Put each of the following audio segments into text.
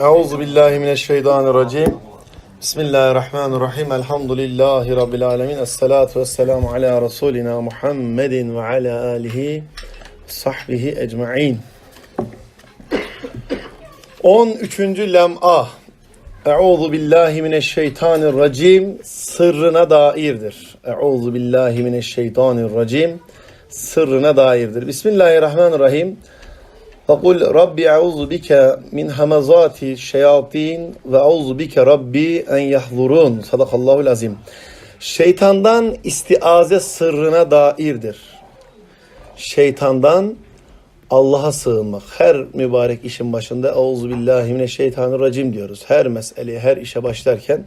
Euzu billahi mineşşeytanirracim. Bismillahirrahmanirrahim. Elhamdülillahi rabbil alamin. Essalatu vesselamu ala rasulina Muhammedin ve ala alihi sahbihi ecmaîn. 13. lem'a. Euzu billahi mineşşeytanirracim sırrına dairdir. Euzu billahi mineşşeytanirracim sırrına dairdir. Bismillahirrahmanirrahim. فقل رب أعوذ بك من همزات الشياطين ve أعوذ بك ربي en يحضرون Sadakallahu azim. Şeytandan istiaze sırrına dairdir. Şeytandan Allah'a sığınmak. Her mübarek işin başında Euzu billahi mineşşeytanirracim diyoruz. Her meseleye, her işe başlarken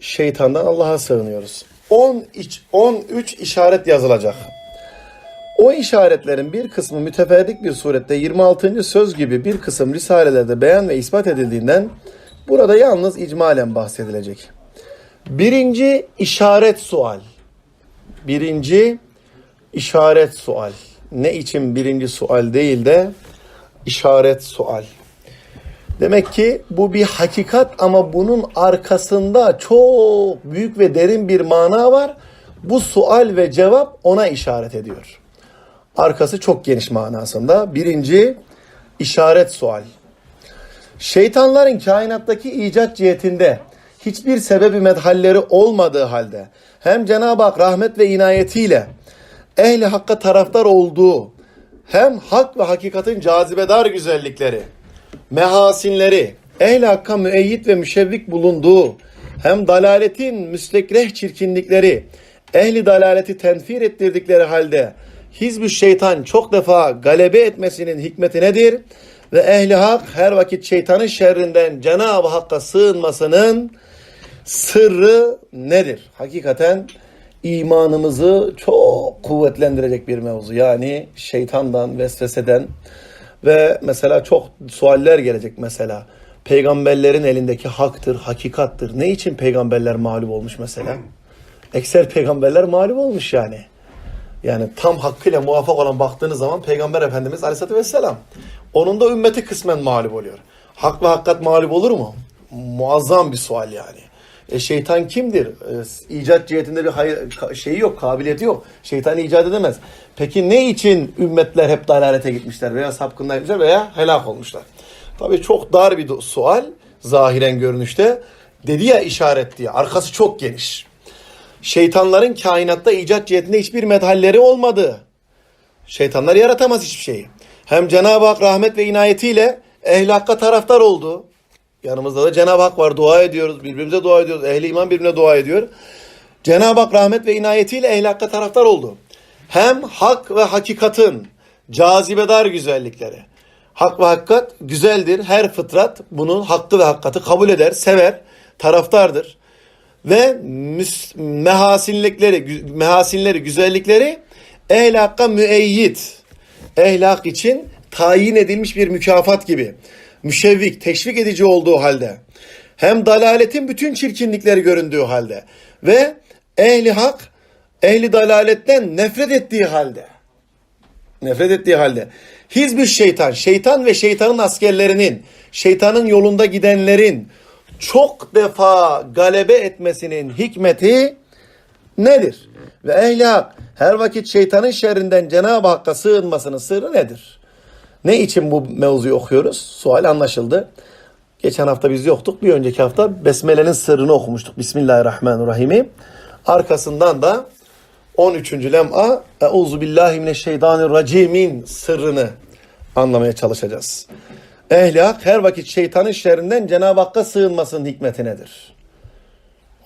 şeytandan Allah'a sığınıyoruz. 10 iç 13 işaret yazılacak. O işaretlerin bir kısmı müteferrik bir surette 26. söz gibi bir kısım risalelerde beyan ve ispat edildiğinden burada yalnız icmalen bahsedilecek. Birinci işaret sual. Birinci işaret sual. Ne için birinci sual değil de işaret sual. Demek ki bu bir hakikat ama bunun arkasında çok büyük ve derin bir mana var. Bu sual ve cevap ona işaret ediyor. Arkası çok geniş manasında. Birinci işaret sual. Şeytanların kainattaki icat cihetinde hiçbir sebebi medhalleri olmadığı halde hem Cenab-ı Hak rahmet ve inayetiyle ehli hakka taraftar olduğu hem hak ve hakikatin cazibedar güzellikleri, mehasinleri, ehli hakka müeyyit ve müşevvik bulunduğu hem dalaletin müstekreh çirkinlikleri, ehli dalaleti tenfir ettirdikleri halde Hizbü şeytan çok defa galebe etmesinin hikmeti nedir? Ve ehli hak her vakit şeytanın şerrinden Cenab-ı Hakk'a sığınmasının sırrı nedir? Hakikaten imanımızı çok kuvvetlendirecek bir mevzu. Yani şeytandan, vesveseden ve mesela çok sualler gelecek mesela. Peygamberlerin elindeki haktır, hakikattır. Ne için peygamberler mağlup olmuş mesela? Ekser peygamberler mağlup olmuş yani. Yani tam hakkıyla muvaffak olan baktığınız zaman Peygamber Efendimiz Aleyhisselatü Vesselam. Onun da ümmeti kısmen mağlup oluyor. Hak ve hakikat mağlup olur mu? Muazzam bir sual yani. E şeytan kimdir? E, icat cihetinde bir hayır, şeyi yok, kabiliyeti yok. Şeytan icat edemez. Peki ne için ümmetler hep dalalete gitmişler veya sapkınlığa gitmişler veya helak olmuşlar? Tabii çok dar bir sual zahiren görünüşte. Dedi ya işaret diye. Arkası çok geniş şeytanların kainatta icat cihetinde hiçbir medhalleri olmadı. Şeytanlar yaratamaz hiçbir şeyi. Hem Cenab-ı Hak rahmet ve inayetiyle ehli taraftar oldu. Yanımızda da Cenab-ı Hak var. Dua ediyoruz. Birbirimize dua ediyoruz. Ehli iman birbirine dua ediyor. Cenab-ı Hak rahmet ve inayetiyle ehli taraftar oldu. Hem hak ve hakikatin cazibedar güzellikleri. Hak ve hakikat güzeldir. Her fıtrat bunun hakkı ve hakikati kabul eder, sever, taraftardır ve mehasinlikleri, mehasinleri, güzellikleri ehl müeyyit. Ehl hak için tayin edilmiş bir mükafat gibi. Müşevvik, teşvik edici olduğu halde. Hem dalaletin bütün çirkinlikleri göründüğü halde. Ve ehli hak, ehli dalaletten nefret ettiği halde. Nefret ettiği halde. Hizbü şeytan, şeytan ve şeytanın askerlerinin, şeytanın yolunda gidenlerin, çok defa galebe etmesinin hikmeti nedir? Ve ehli her vakit şeytanın şerrinden Cenab-ı Hakk'a sığınmasının sırrı nedir? Ne için bu mevzuyu okuyoruz? Sual anlaşıldı. Geçen hafta biz yoktuk. Bir önceki hafta Besmele'nin sırrını okumuştuk. Bismillahirrahmanirrahim. Arkasından da 13. lem'a Euzu billahi mineşşeytanirracim'in sırrını anlamaya çalışacağız. Ehli hak her vakit şeytanın şerrinden Cenab-ı Hakk'a sığınmasının hikmeti nedir?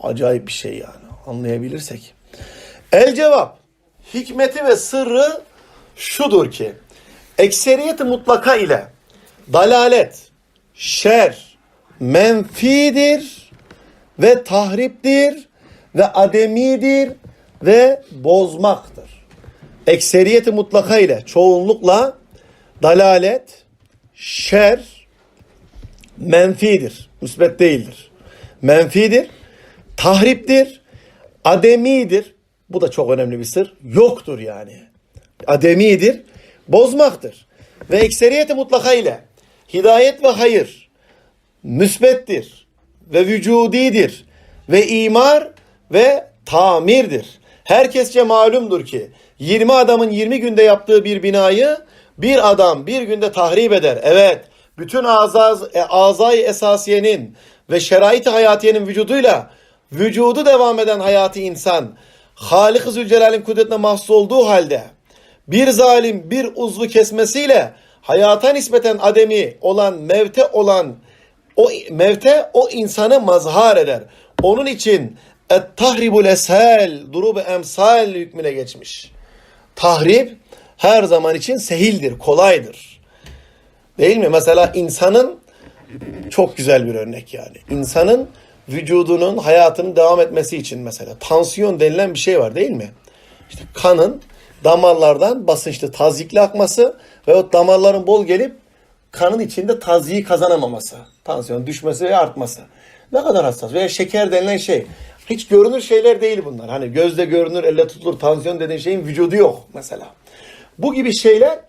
Acayip bir şey yani anlayabilirsek. El cevap hikmeti ve sırrı şudur ki ekseriyeti mutlaka ile dalalet, şer, menfidir ve tahriptir ve ademidir ve bozmaktır. Ekseriyeti mutlaka ile çoğunlukla dalalet, şer menfidir. Müsbet değildir. Menfidir. Tahriptir. Ademidir. Bu da çok önemli bir sır. Yoktur yani. Ademidir. Bozmaktır. Ve ekseriyeti mutlaka ile hidayet ve hayır, müsbettir ve vücudidir ve imar ve tamirdir. Herkesçe malumdur ki 20 adamın 20 günde yaptığı bir binayı bir adam bir günde tahrip eder. Evet, bütün azaz, e, azay esasiyenin ve şerait-i hayatiyenin vücuduyla vücudu devam eden hayatı insan Halik-i Zülcelal'in kudretine mahsus olduğu halde bir zalim bir uzvu kesmesiyle hayata nispeten ademi olan mevte olan o mevte o insanı mazhar eder. Onun için et tahribul eshel durub emsal hükmüne geçmiş. Tahrip her zaman için sehildir, kolaydır. Değil mi? Mesela insanın çok güzel bir örnek yani. İnsanın vücudunun hayatının devam etmesi için mesela tansiyon denilen bir şey var değil mi? İşte kanın damarlardan basınçlı tazyikli akması ve o damarların bol gelip kanın içinde tazyiği kazanamaması. Tansiyon düşmesi ve artması. Ne kadar hassas. Veya şeker denilen şey. Hiç görünür şeyler değil bunlar. Hani gözde görünür, elle tutulur. Tansiyon dediğin şeyin vücudu yok mesela. Bu gibi şeyler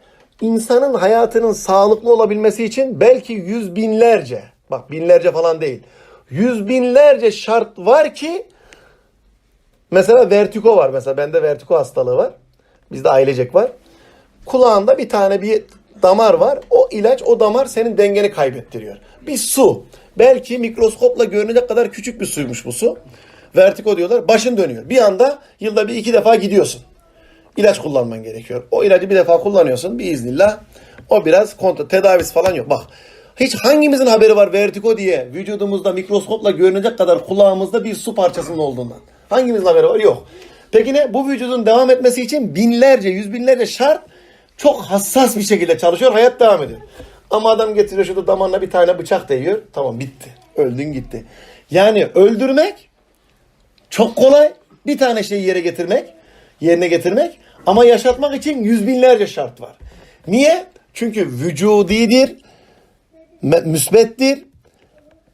insanın hayatının sağlıklı olabilmesi için belki yüz binlerce, bak binlerce falan değil, yüz binlerce şart var ki mesela vertigo var. Mesela bende vertigo hastalığı var. Bizde ailecek var. Kulağında bir tane bir damar var. O ilaç o damar senin dengeni kaybettiriyor. Bir su. Belki mikroskopla görünecek kadar küçük bir suymuş bu su. Vertigo diyorlar. Başın dönüyor. Bir anda yılda bir iki defa gidiyorsun. İlaç kullanman gerekiyor. O ilacı bir defa kullanıyorsun biiznillah. O biraz kontrol, tedavisi falan yok. Bak hiç hangimizin haberi var vertigo diye vücudumuzda mikroskopla görünecek kadar kulağımızda bir su parçasının olduğundan. Hangimizin haberi var? Yok. Peki ne? Bu vücudun devam etmesi için binlerce, yüz binlerce şart çok hassas bir şekilde çalışıyor. Hayat devam ediyor. Ama adam getiriyor şurada damarına bir tane bıçak değiyor. Tamam bitti. Öldün gitti. Yani öldürmek çok kolay. Bir tane şeyi yere getirmek, yerine getirmek. Ama yaşatmak için yüz binlerce şart var. Niye? Çünkü vücudidir, müsbettir,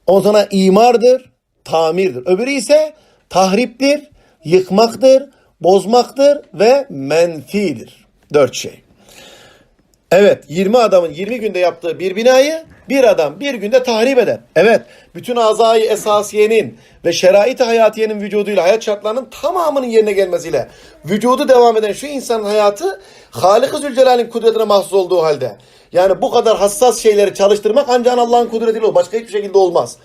o zaman imardır, tamirdir. Öbürü ise tahriptir, yıkmaktır, bozmaktır ve menfidir. Dört şey. Evet 20 adamın 20 günde yaptığı bir binayı bir adam bir günde tahrip eder. Evet bütün azayı esasiyenin ve şerait-i hayatiyenin vücuduyla hayat şartlarının tamamının yerine gelmesiyle vücudu devam eden şu insanın hayatı Halik-i Zülcelal'in kudretine mahsus olduğu halde yani bu kadar hassas şeyleri çalıştırmak ancak Allah'ın kudretiyle olur. Başka hiçbir şekilde olmaz.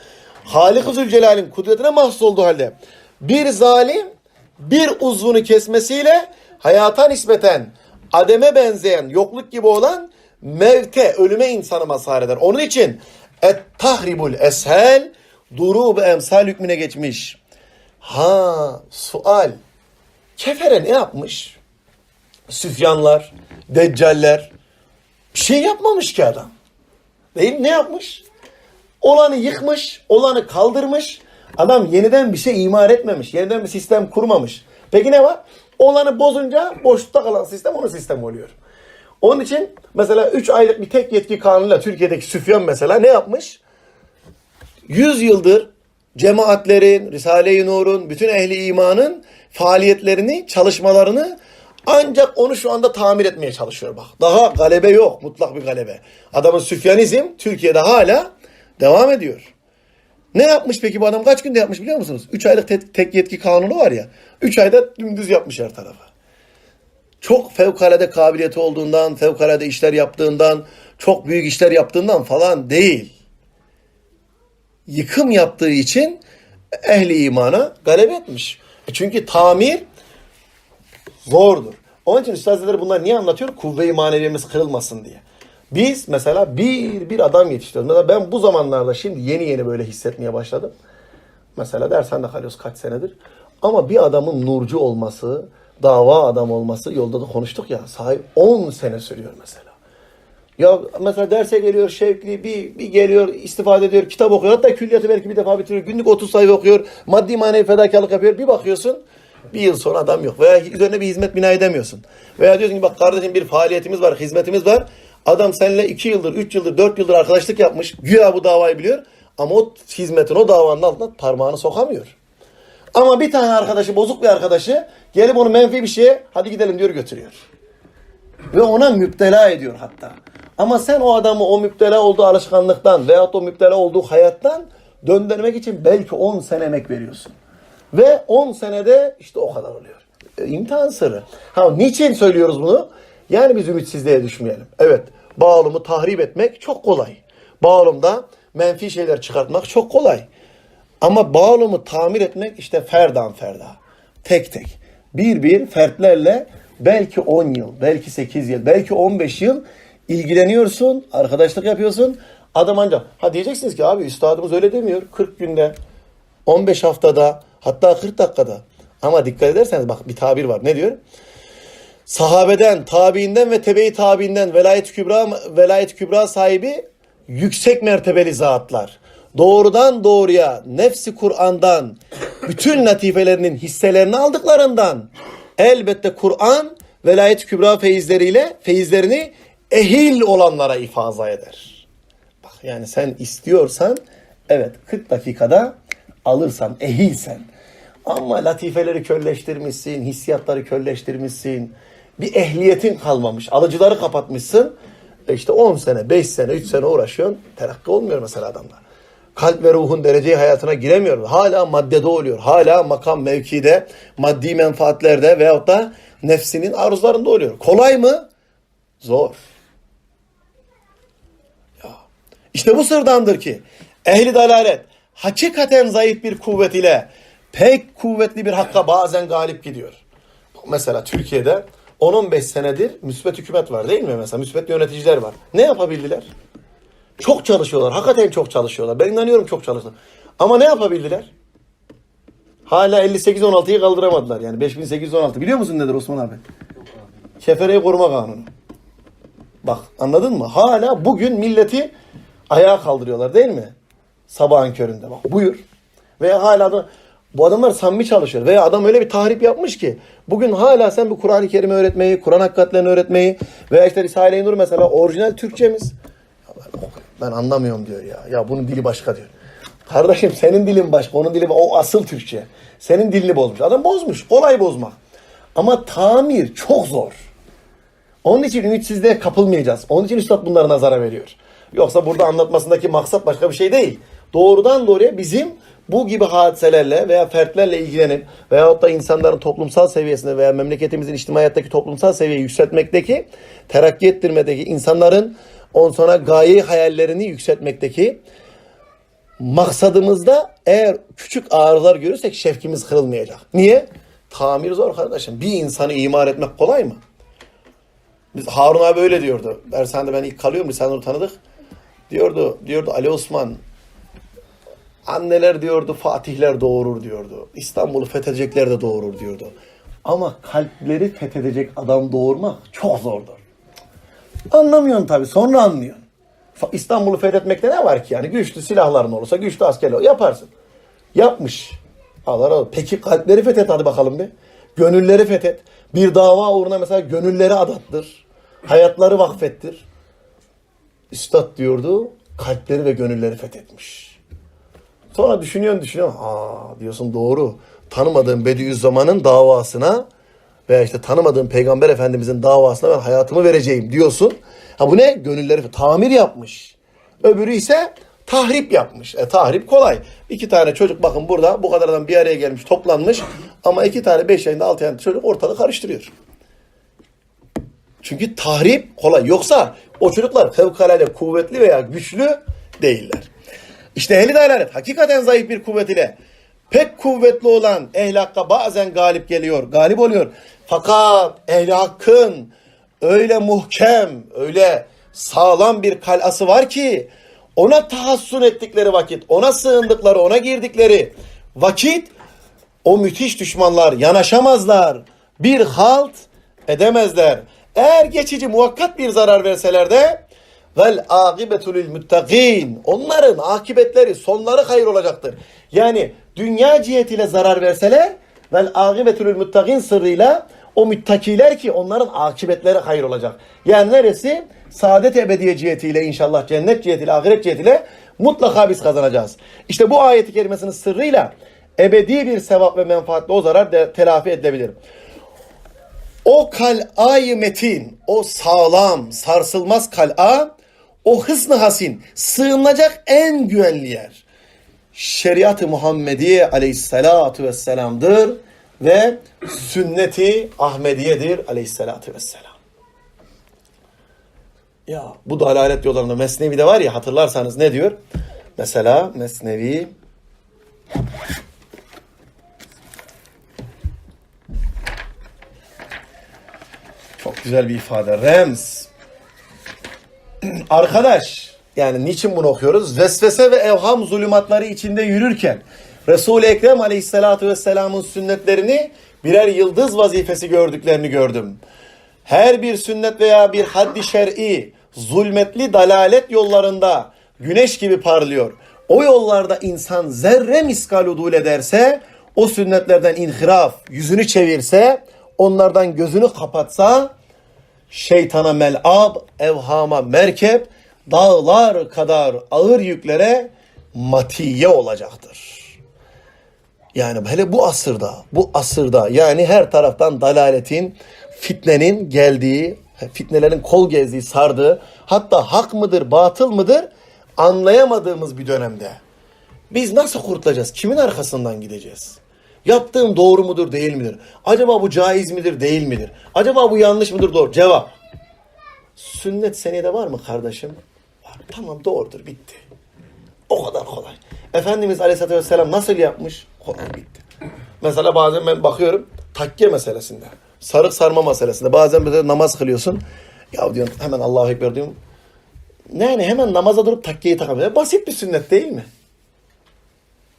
Halik-i Zülcelal'in kudretine mahsus olduğu halde bir zalim bir uzvunu kesmesiyle hayata nispeten ademe benzeyen yokluk gibi olan mevte, ölüme insanı mazhar eder. Onun için et tahribul eshel durub emsal hükmüne geçmiş. Ha sual. Kefere ne yapmış? Süfyanlar, deccaller bir şey yapmamış ki adam. Değil? Ne yapmış? Olanı yıkmış, olanı kaldırmış. Adam yeniden bir şey imar etmemiş. Yeniden bir sistem kurmamış. Peki ne var? Olanı bozunca boşlukta kalan sistem onun sistemi oluyor. Onun için mesela 3 aylık bir tek yetki kanunuyla Türkiye'deki Süfyan mesela ne yapmış? 100 yıldır cemaatlerin, Risale-i Nur'un, bütün ehli imanın faaliyetlerini, çalışmalarını ancak onu şu anda tamir etmeye çalışıyor bak. Daha galebe yok, mutlak bir galebe. Adamın Süfyanizm Türkiye'de hala devam ediyor. Ne yapmış peki bu adam kaç günde yapmış biliyor musunuz? 3 aylık tek, yetki kanunu var ya. 3 ayda dümdüz yapmış her tarafa. Çok fevkalade kabiliyeti olduğundan, fevkalade işler yaptığından, çok büyük işler yaptığından falan değil. Yıkım yaptığı için ehli imana galebe etmiş. E çünkü tamir zordur. Onun için üstadları bunlar niye anlatıyor? Kuvve-i maneviyemiz kırılmasın diye. Biz mesela bir bir adam yetiştiriyoruz. Mesela ben bu zamanlarda şimdi yeni yeni böyle hissetmeye başladım. Mesela dershanede kalıyoruz kaç senedir. Ama bir adamın nurcu olması, dava adam olması yolda da konuştuk ya. Sahip 10 sene sürüyor mesela. Ya mesela derse geliyor şevkli bir, bir geliyor istifade ediyor kitap okuyor. Hatta külliyatı belki bir defa bitiriyor. Günlük 30 sayfa okuyor. Maddi manevi fedakarlık yapıyor. Bir bakıyorsun bir yıl sonra adam yok. Veya üzerine bir hizmet bina edemiyorsun. Veya diyorsun ki bak kardeşim bir faaliyetimiz var, hizmetimiz var. Adam seninle 2 yıldır, 3 yıldır, 4 yıldır arkadaşlık yapmış. Güya bu davayı biliyor. Ama o hizmetin, o davanın altına parmağını sokamıyor. Ama bir tane arkadaşı, bozuk bir arkadaşı gelip onu menfi bir şeye hadi gidelim diyor götürüyor. Ve ona müptela ediyor hatta. Ama sen o adamı o müptela olduğu alışkanlıktan veyahut o müptela olduğu hayattan döndürmek için belki 10 sene emek veriyorsun. Ve 10 senede işte o kadar oluyor. E, imtihan sırrı. Ha niçin söylüyoruz bunu? Yani biz ümitsizliğe düşmeyelim. Evet, bağlamı tahrip etmek çok kolay. Bağlamda menfi şeyler çıkartmak çok kolay. Ama bağlamı tamir etmek işte ferdan ferda. Tek tek. Bir bir fertlerle belki 10 yıl, belki 8 yıl, belki 15 yıl ilgileniyorsun, arkadaşlık yapıyorsun. Adam ancak ha diyeceksiniz ki abi üstadımız öyle demiyor. 40 günde, 15 haftada, hatta 40 dakikada. Ama dikkat ederseniz bak bir tabir var. Ne diyor? Sahabeden, tabiinden ve tebe-i tabiinden velayet kübra velayet kübra sahibi yüksek mertebeli zatlar. Doğrudan doğruya nefsi Kur'an'dan bütün latifelerinin hisselerini aldıklarından elbette Kur'an velayet kübra feyizleriyle feyizlerini ehil olanlara ifaza eder. Bak yani sen istiyorsan evet 40 dakikada alırsan ehilsen. Ama latifeleri kölleştirmişsin, hissiyatları kölleştirmişsin. Bir ehliyetin kalmamış. Alıcıları kapatmışsın. E işte 10 sene, 5 sene, 3 sene uğraşıyorsun. Terakki olmuyor mesela adamlar. Kalp ve ruhun dereceyi hayatına giremiyor. Hala maddede oluyor. Hala makam mevkide, maddi menfaatlerde veyahut da nefsinin arzularında oluyor. Kolay mı? Zor. Ya. İşte bu sırdandır ki ehli dalalet hakikaten zayıf bir kuvvet ile pek kuvvetli bir hakka bazen galip gidiyor. Mesela Türkiye'de 10-15 senedir müsbet hükümet var değil mi? Mesela müsbet yöneticiler var. Ne yapabildiler? Çok çalışıyorlar. Hakikaten çok çalışıyorlar. Ben inanıyorum çok çalıştılar. Ama ne yapabildiler? Hala 58-16'yı kaldıramadılar. Yani 5816. Biliyor musun nedir Osman abi? Kefereyi koruma kanunu. Bak anladın mı? Hala bugün milleti ayağa kaldırıyorlar değil mi? Sabahın köründe bak buyur. Veya hala da bu adamlar samimi çalışıyor. Veya adam öyle bir tahrip yapmış ki bugün hala sen bu Kur'an-ı Kerim'i öğretmeyi, Kur'an hakikatlerini öğretmeyi veya işte Risale-i Nur mesela orijinal Türkçemiz. Ben, anlamıyorum diyor ya. Ya bunun dili başka diyor. Kardeşim senin dilin başka, onun dili o asıl Türkçe. Senin dilini bozmuş. Adam bozmuş. Kolay bozmak. Ama tamir çok zor. Onun için ümitsizliğe kapılmayacağız. Onun için Üstad bunlara nazara veriyor. Yoksa burada anlatmasındaki maksat başka bir şey değil. Doğrudan doğruya bizim bu gibi hadiselerle veya fertlerle ilgilenip veyahut da insanların toplumsal seviyesinde veya memleketimizin içtimaiyattaki toplumsal seviyeyi yükseltmekdeki, terakki ettirmedeki insanların on sonra gaye hayallerini yükseltmekteki maksadımızda eğer küçük ağrılar görürsek şefkimiz kırılmayacak. Niye? Tamir zor kardeşim. Bir insanı imar etmek kolay mı? Biz Harun abi öyle diyordu. Dershanede ben ilk kalıyorum. Onu tanıdık. Diyordu, diyordu Ali Osman anneler diyordu Fatihler doğurur diyordu. İstanbul'u fethedecekler de doğurur diyordu. Ama kalpleri fethedecek adam doğurmak çok zordur. Anlamıyorsun tabii sonra anlıyorsun. İstanbul'u fethetmekte ne var ki yani? Güçlü silahların olursa, güçlü askerler yaparsın. Yapmış. Allah razı. Peki kalpleri fethet hadi bakalım bir. Gönülleri fethet. Bir dava uğruna mesela gönülleri adattır. Hayatları vakfettir. Üstad diyordu, kalpleri ve gönülleri fethetmiş. Sonra düşünüyorsun düşünüyorsun. Aa diyorsun doğru. Tanımadığım Bediüzzaman'ın davasına veya işte tanımadığım Peygamber Efendimizin davasına ben hayatımı vereceğim diyorsun. Ha bu ne? Gönülleri tamir yapmış. Öbürü ise tahrip yapmış. E tahrip kolay. İki tane çocuk bakın burada bu kadar adam bir araya gelmiş toplanmış ama iki tane beş yaşında altı yaşında çocuk ortalığı karıştırıyor. Çünkü tahrip kolay. Yoksa o çocuklar fevkalade kuvvetli veya güçlü değiller. İşte ehli dalalet hakikaten zayıf bir kuvvet ile pek kuvvetli olan ehli hakka bazen galip geliyor, galip oluyor. Fakat ehli hakkın öyle muhkem, öyle sağlam bir kalası var ki ona tahassun ettikleri vakit, ona sığındıkları, ona girdikleri vakit o müthiş düşmanlar yanaşamazlar. Bir halt edemezler. Eğer geçici muvakkat bir zarar verseler de vel akibetu lil muttaqin. Onların akibetleri, sonları hayır olacaktır. Yani dünya cihetiyle zarar verseler vel akibetu lil muttaqin sırrıyla o müttakiler ki onların akibetleri hayır olacak. Yani neresi? Saadet ebediye cihetiyle inşallah cennet cihetiyle, ahiret cihetiyle mutlaka biz kazanacağız. İşte bu ayeti kerimesinin sırrıyla ebedi bir sevap ve menfaatle o zarar de telafi edilebilir. O kal'ayı metin, o sağlam, sarsılmaz kal'a, o hısn hasin, sığınacak en güvenli yer. Şeriat-ı Muhammediye aleyhissalatu vesselam'dır ve sünneti Ahmediye'dir aleyhissalatu vesselam. Ya bu dalalet yollarında Mesnevi'de var ya hatırlarsanız ne diyor? Mesela Mesnevi Çok güzel bir ifade. Rems. Arkadaş, yani niçin bunu okuyoruz? Vesvese ve evham zulümatları içinde yürürken Resul-i Ekrem Aleyhisselatü Vesselam'ın sünnetlerini birer yıldız vazifesi gördüklerini gördüm. Her bir sünnet veya bir haddi şer'i zulmetli dalalet yollarında güneş gibi parlıyor. O yollarda insan zerre miskal udul ederse, o sünnetlerden inhiraf, yüzünü çevirse, onlardan gözünü kapatsa, şeytana mel'ab, evhama merkep, dağlar kadar ağır yüklere matiye olacaktır. Yani hele bu asırda, bu asırda yani her taraftan dalaletin, fitnenin geldiği, fitnelerin kol gezdiği, sardığı, hatta hak mıdır, batıl mıdır anlayamadığımız bir dönemde. Biz nasıl kurtulacağız? Kimin arkasından gideceğiz? Yaptığım doğru mudur, değil midir? Acaba bu caiz midir, değil midir? Acaba bu yanlış mıdır, doğru? Cevap. Sünnet senede var mı kardeşim? Var. Tamam doğrudur, bitti. O kadar kolay. Efendimiz Aleyhisselatü Vesselam nasıl yapmış? Kolay bitti. Mesela bazen ben bakıyorum takke meselesinde. Sarık sarma meselesinde. Bazen böyle namaz kılıyorsun. Ya diyorsun hemen Allahu Ekber diyorum. Yani hemen namaza durup takkeyi takamıyor. Basit bir sünnet değil mi?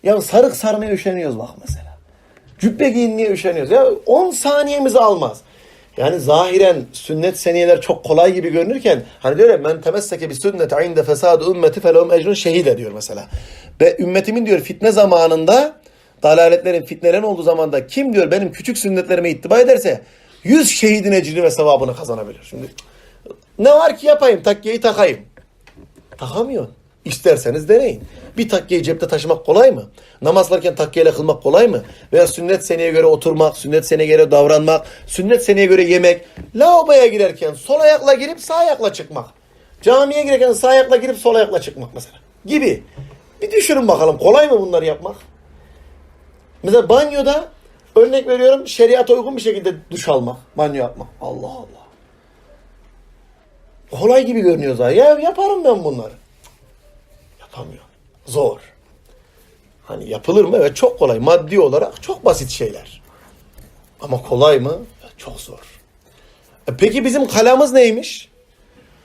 Ya sarık sarmaya üşeniyoruz bak mesela. Cübbe giyinmeye üşeniyoruz. Ya 10 saniyemizi almaz. Yani zahiren sünnet seniyeler çok kolay gibi görünürken hani diyor ya men temesseke bir sünnete inde fesadu ümmeti felehum ecrun şehide diyor mesela. Ve ümmetimin diyor fitne zamanında dalaletlerin fitnelerin olduğu zamanda kim diyor benim küçük sünnetlerime ittiba ederse 100 şehidin ecrini ve sevabını kazanabilir. Şimdi ne var ki yapayım takkeyi takayım. Takamıyorsun. İsterseniz deneyin. Bir takkeyi cepte taşımak kolay mı? Namaz kılarken takkeyle kılmak kolay mı? Veya sünnet seneye göre oturmak, sünnet seneye göre davranmak, sünnet seneye göre yemek. Lavaboya girerken sol ayakla girip sağ ayakla çıkmak. Camiye girerken sağ ayakla girip sol ayakla çıkmak mesela. Gibi. Bir düşünün bakalım kolay mı bunları yapmak? Mesela banyoda örnek veriyorum şeriata uygun bir şekilde duş almak, banyo yapmak. Allah Allah. Kolay gibi görünüyor zaten. Ya yaparım ben bunları. Yapamıyor. Zor. Hani yapılır mı? Evet çok kolay. Maddi olarak çok basit şeyler. Ama kolay mı? Çok zor. E peki bizim kalamız neymiş?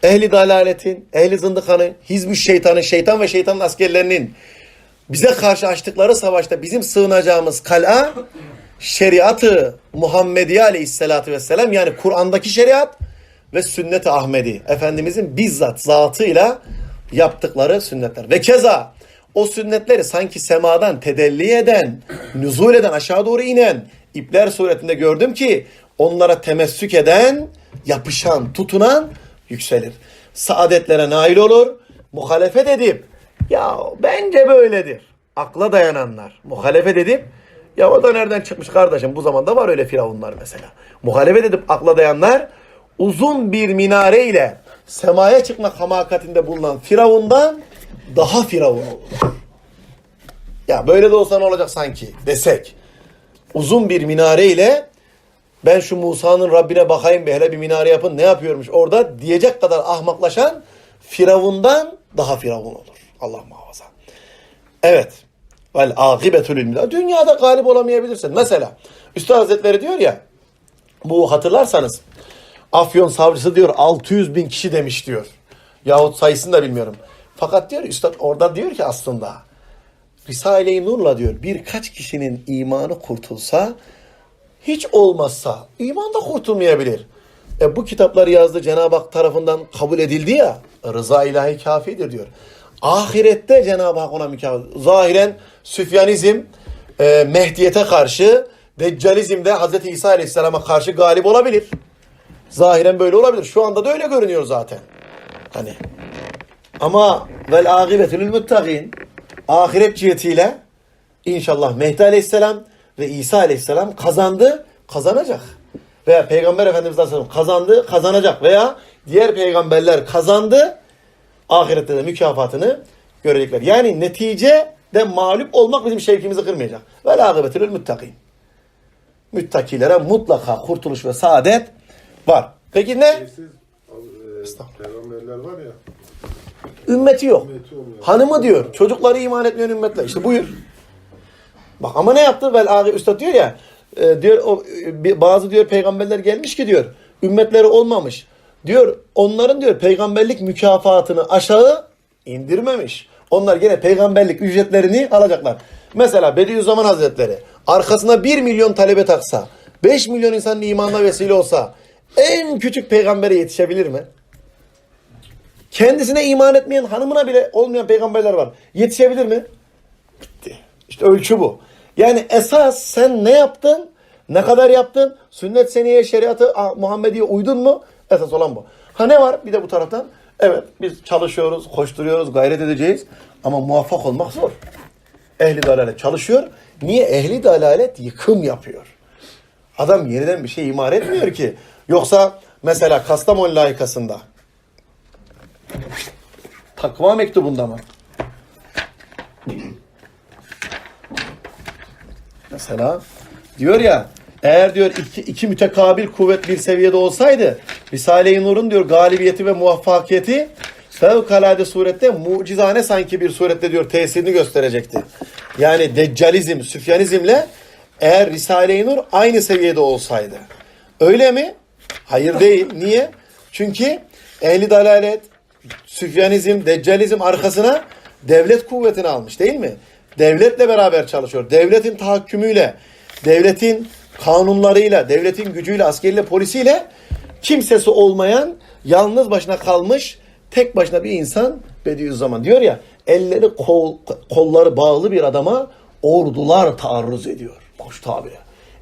Ehli dalaletin, ehli zındıkanın, hizbü şeytanın, şeytan ve şeytanın askerlerinin bize karşı açtıkları savaşta bizim sığınacağımız kala şeriatı Muhammediye aleyhissalatü vesselam yani Kur'an'daki şeriat ve sünnet-i Ahmedi. Efendimizin bizzat zatıyla yaptıkları sünnetler. Ve keza o sünnetleri sanki semadan tedelli eden, nüzul eden, aşağı doğru inen ipler suretinde gördüm ki onlara temessük eden, yapışan, tutunan yükselir. Saadetlere nail olur, muhalefet edip ya bence böyledir. Akla dayananlar muhalefet edip ya o da nereden çıkmış kardeşim bu zamanda var öyle firavunlar mesela. Muhalefet edip akla dayanlar uzun bir minare ile semaya çıkmak hamakatinde bulunan firavundan daha firavun olur. Ya böyle de olsa ne olacak sanki desek. Uzun bir minare ile ben şu Musa'nın Rabbine bakayım bir hele bir minare yapın ne yapıyormuş orada diyecek kadar ahmaklaşan firavundan daha firavun olur. Allah muhafaza. Evet. Vel akibetül ilmi. Dünyada galip olamayabilirsin. Mesela Üstad Hazretleri diyor ya bu hatırlarsanız Afyon savcısı diyor 600 bin kişi demiş diyor. Yahut sayısını da bilmiyorum. Fakat diyor Üstad orada diyor ki aslında Risale-i Nur'la diyor birkaç kişinin imanı kurtulsa hiç olmazsa iman da kurtulmayabilir. E bu kitapları yazdı Cenab-ı Hak tarafından kabul edildi ya rıza ilahi kafidir diyor. Ahirette Cenab-ı Hak ona mükafat. Zahiren Süfyanizm e, Mehdiyete karşı Deccalizm de Hz. İsa Aleyhisselam'a karşı galip olabilir. Zahiren böyle olabilir. Şu anda da öyle görünüyor zaten. Hani ama vel akibetül muttaqin ahiret cihetiyle inşallah Mehdi Aleyhisselam ve İsa Aleyhisselam kazandı, kazanacak. veya Peygamber Efendimiz Aleyhisselam kazandı, kazanacak veya diğer peygamberler kazandı, ahirette de mükafatını görecekler. Yani netice de mağlup olmak bizim şevkimizi kırmayacak. Ve akıbetül muttakin. Müttakilere mutlaka kurtuluş ve saadet var. Peki ne? Siz e, peygamberler var ya. Ümmeti yok. Ümmeti olmuyor. Hanımı diyor. Çocukları iman etmeyen ümmetler. İşte buyur. Bak ama ne yaptı? Vel ağabey üstad diyor ya. e, diyor o e, bazı diyor peygamberler gelmiş ki diyor. Ümmetleri olmamış. Diyor onların diyor peygamberlik mükafatını aşağı indirmemiş. Onlar gene peygamberlik ücretlerini alacaklar. Mesela Bediüzzaman Hazretleri arkasına 1 milyon talebe taksa, 5 milyon insanın imanına vesile olsa en küçük peygambere yetişebilir mi? Kendisine iman etmeyen, hanımına bile olmayan peygamberler var. Yetişebilir mi? Bitti. İşte ölçü bu. Yani esas sen ne yaptın? Ne kadar yaptın? Sünnet seniye, şeriatı Muhammediye uydun mu? Esas olan bu. Ha ne var bir de bu taraftan? Evet biz çalışıyoruz, koşturuyoruz, gayret edeceğiz. Ama muvaffak olmak zor. Ehli dalalet çalışıyor. Niye? Ehli dalalet yıkım yapıyor. Adam yeniden bir şey imar etmiyor ki. Yoksa mesela Kastamonu layıkasında takva mektubunda mı? Mesela diyor ya eğer diyor iki, iki mütekabil kuvvet bir seviyede olsaydı Risale-i Nur'un diyor galibiyeti ve muvaffakiyeti fevkalade surette mucizane sanki bir surette diyor tesirini gösterecekti. Yani deccalizm, süfyanizmle eğer Risale-i Nur aynı seviyede olsaydı. Öyle mi? Hayır değil. Niye? Çünkü ehli dalalet, Süfyanizm, Deccalizm arkasına devlet kuvvetini almış değil mi? Devletle beraber çalışıyor. Devletin tahakkümüyle, devletin kanunlarıyla, devletin gücüyle, askeriyle, polisiyle kimsesi olmayan, yalnız başına kalmış, tek başına bir insan Bediüzzaman. Diyor ya, elleri kol, kolları bağlı bir adama ordular taarruz ediyor. Boş tabire.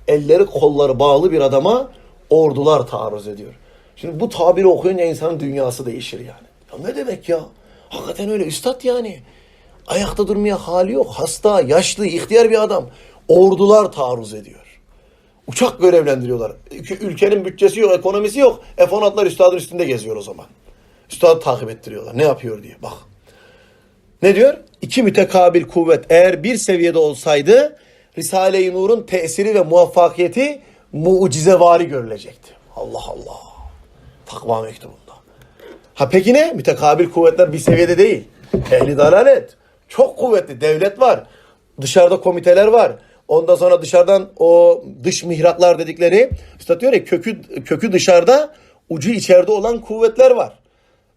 Elleri kolları bağlı bir adama ordular taarruz ediyor. Şimdi bu tabiri okuyunca insanın dünyası değişir yani. Ya ne demek ya? Hakikaten öyle üstad yani. Ayakta durmaya hali yok. Hasta, yaşlı, ihtiyar bir adam. Ordular taarruz ediyor. Uçak görevlendiriyorlar. Ülke- Ülkenin bütçesi yok, ekonomisi yok. F-16'lar üstadın üstünde geziyor o zaman. Üstadı takip ettiriyorlar. Ne yapıyor diye. Bak. Ne diyor? İki mütekabil kuvvet eğer bir seviyede olsaydı Risale-i Nur'un tesiri ve muvaffakiyeti mucizevari görülecekti. Allah Allah. Takva mektubunda. Ha peki ne? Mütekabil kuvvetler bir seviyede değil. Ehli dalalet. Çok kuvvetli. Devlet var. Dışarıda komiteler var. Ondan sonra dışarıdan o dış mihraklar dedikleri üstad diyor ya kökü, kökü dışarıda ucu içeride olan kuvvetler var.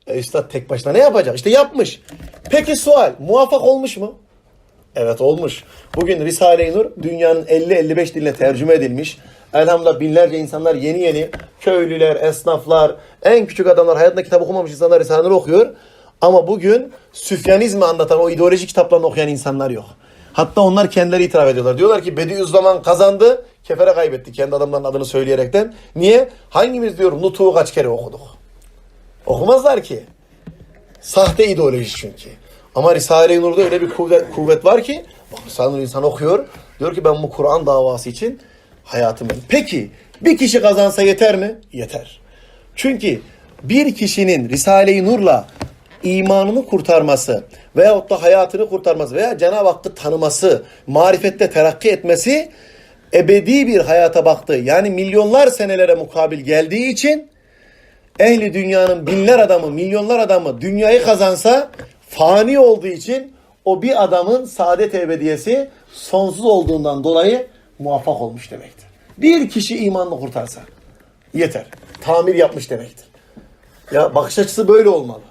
E üstad tek başına ne yapacak? İşte yapmış. Peki sual muvaffak olmuş mu? Evet olmuş. Bugün Risale-i Nur dünyanın 50-55 diline tercüme edilmiş. Elhamdülillah binlerce insanlar yeni yeni köylüler, esnaflar, en küçük adamlar hayatında kitap okumamış insanlar Risale-i Nur okuyor. Ama bugün Süfyanizmi anlatan o ideoloji kitaplarını okuyan insanlar yok. Hatta onlar kendileri itiraf ediyorlar. Diyorlar ki Bediüzzaman kazandı, kefere kaybetti kendi adamların adını söyleyerekten. Niye? Hangimiz diyor Nutuk'u kaç kere okuduk? Okumazlar ki. Sahte ideoloji çünkü. Ama Risale-i Nur'da öyle bir kuvvet, kuvvet var ki bak Risale-i Nur insan okuyor. Diyor ki ben bu Kur'an davası için hayatımı... Peki bir kişi kazansa yeter mi? Yeter. Çünkü bir kişinin Risale-i Nur'la imanını kurtarması veyahut da hayatını kurtarması veya Cenab-ı Hakk'ı tanıması, marifette terakki etmesi ebedi bir hayata baktığı yani milyonlar senelere mukabil geldiği için ehli dünyanın binler adamı, milyonlar adamı dünyayı kazansa fani olduğu için o bir adamın saadet ebediyesi sonsuz olduğundan dolayı muvaffak olmuş demektir. Bir kişi imanla kurtarsa yeter. Tamir yapmış demektir. Ya bakış açısı böyle olmalı.